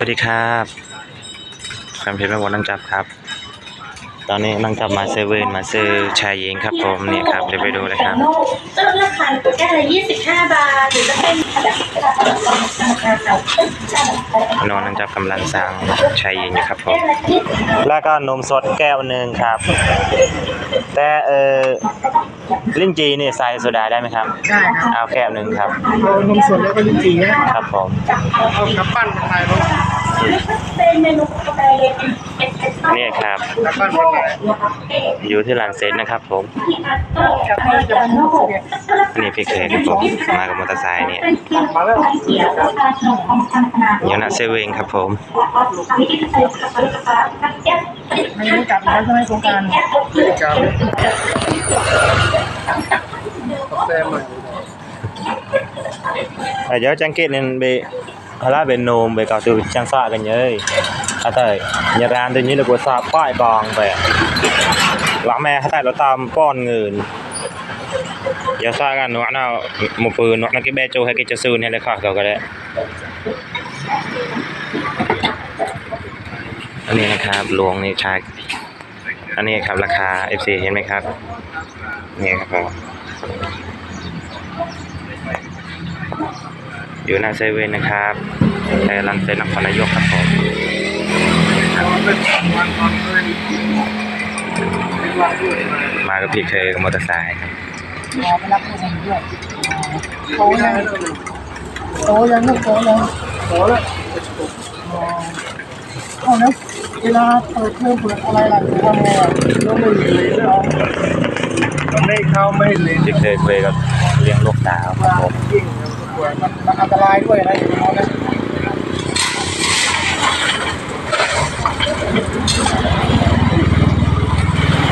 สวัสดีครับแฟนเพจแม่บอลนังจับครับ ตอนนี้นังจับมาเซเว่นมาซื้อชายหญิงครับผมนี่ครับเดี๋ยวไปดูเลยครับจะลดราคาแก้วละ25บห้าบาทหรือจะเป็นนองนังจับกำลังสั่งชายหญิงอยู่ครับผมแล้วก็นมสดแก้วหนึ่งครับ แต่เออ ลิ้นจีนี่ใส่โซดาได้ไหมครับ ได้ครับเอาแก้วหนึ่งครับเอานมสดแล้วก็ลิ้นจี่นะครับผมเอากระปั้นเป็นไงลูกเป็นเมนูกาแฟเย็นเอสเปรสโซ่นี่ครับกระปั้นเป็นไงอยู่ที่ร้านเซ็ตนะครับผมกระปั้นจะเป็นนมสดเนี่ยนี่พี่เคยครับผมมากับมอเตอร์ไซค์เนี่ยมาแล้วอยู่หน้าเซเว่นครับผมไม่รู้จักแล้วใช่ไหมโครงการจับกาแฟใหม่ เดี๋ยวจังเกตเนี่ยเบฮาราเบนโนมเบกาบตัวจังสะกันเยอะอาแต่ยารานตัวนี้เรากวซาป้ายบองไปหลังแม่ข้าแต่เราตามป้อนเงินยาซากันหนูน่าหมูปืนหนูน่ากิเบจูให้กิจซูนให้เลยค่ะเราก็ได้อันนี้นะครับหลวงนี่ชาอันนี้ครับราคา FC เห็นไหมครับ นี่ครับ อยู่หน้าเซเว่นนะครับแต่รันเซนนครนายกครับผมมากับพี่เคยกับมอเตอร์ไซค์ครับไปรับผู้ชมด้วยโตยังโตยังลูกโตยังโตแล้วเอาแล้วเวลาเปิดเทอมเปิดอะไรล่ะทำไงอะต้องไม่เลยเอาไม่เข้าไม่เลยพี่เคยเคยกับเลี้ยงลูกสาวครับผม ด้วยนะอย่างน้ยนะ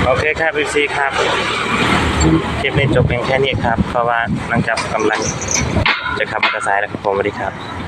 โอเคครับ FC ครับคลิปนี้จบเพียงแค่นี้ครับ เพราะว่านังจับกำลังจะขับมอเตอร์ไซค์แล้วครับผมสวัสดีครับ